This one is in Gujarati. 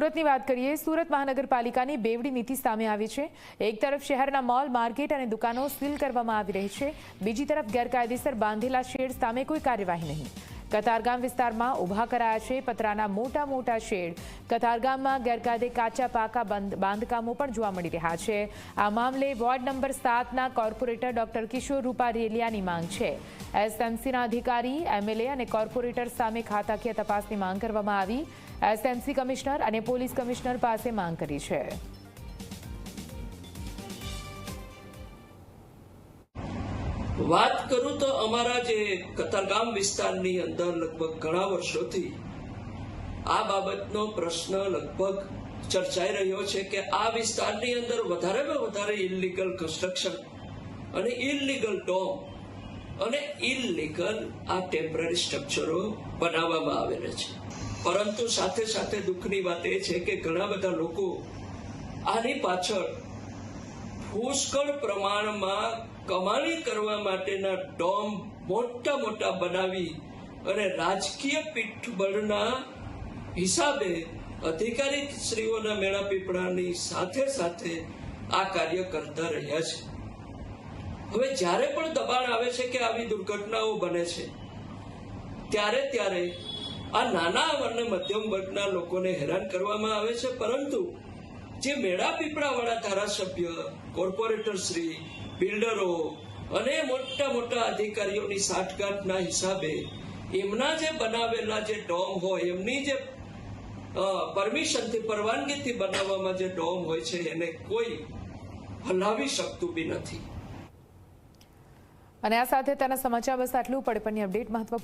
સુરતની વાત કરીએ, સુરત મહાનગરપાલિકાની બેવડી નીતિ સામે આવી છે. એક તરફ શહેરના મોલ, માર્કેટ અને દુકાનો સીલ કરવામાં આવી રહી છે. બીજી તરફ ગેરકાયદેસર બાંધેલા શેડ સામે કોઈ કાર્યવાહી નહીં. કતારગામ વિસ્તારમાં ઊભા કરાયા છે પતરાના મોટા મોટા શેડ. કતારગામમાં ગેરકાયદે કાચા પાકા બંધ- બાંધકામો પણ જોવા મળી રહ્યા છે. આ મામલે વોર્ડ નંબર સાતના કોર્પોરેટર ડોક્ટર કિશોર રૂપારેલિયાની માંગ છે. એસએમસીના અધિકારી, એમએલએ અને કોર્પોરેટર સામે ખાતાકીય તપાસની માંગ કરવામાં આવી. એસએમસી કમિશનર અને પોલીસ કમિશનર પાસે માંગ કરી છે. વાત કરું તો અમારા જે કતારગામ વિસ્તારની અંદર લગભગ ઘણા વર્ષોથી આ બાબતનો પ્રશ્ન લગભગ ચર્ચાઈ રહ્યો છે કે આ વિસ્તારની અંદર વધારેમાં વધારે ઇલીગલ કન્સ્ટ્રક્શન અને ઇલીગલ ડોમ અને ઇલીગલ આ ટેમ્પરરી સ્ટ્રક્ચરો બનાવવામાં આવેલા છે. પરંતુ સાથે સાથે દુઃખની વાત એ છે કે ઘણા બધા લોકો આની પાછળ પુષ્કળ પ્રમાણમાં કમાણી કરવા માટેના ડોમ મોટા મોટા બનાવી અને રાજકીય પીઠબળના હિસાબે અધિકારી શ્રીઓના મેળા પીપળાની સાથે સાથે આ કાર્ય કરતા રહ્યા છે. હવે જ્યારે પણ દબાણ આવે છે કે આવી દુર્ઘટનાઓ બને છે, ત્યારે ત્યારે આ નાના અને મધ્યમ વર્ગના લોકોને હેરાન કરવામાં આવે છે, પરંતુ જે મેળા પીપળાવાળા ધારાસભ્ય, કોર્પોરેટર શ્રી, બિલ્ડરો અને મોટા મોટા અધિકારીઓની સાઠગાંઠના હિસાબે એમના જે બનાવેલા જે ડોમ હોય, એમની જે પરમિશનથી, પરવાનગીથી બનાવવામાં જે ડોમ હોય છે, એને કોઈ હલાવી શકતું બી નથી. અને આ સાથે તેના સમાચાર બસ આટલું. પડે પણ અપડેટ મહત્વ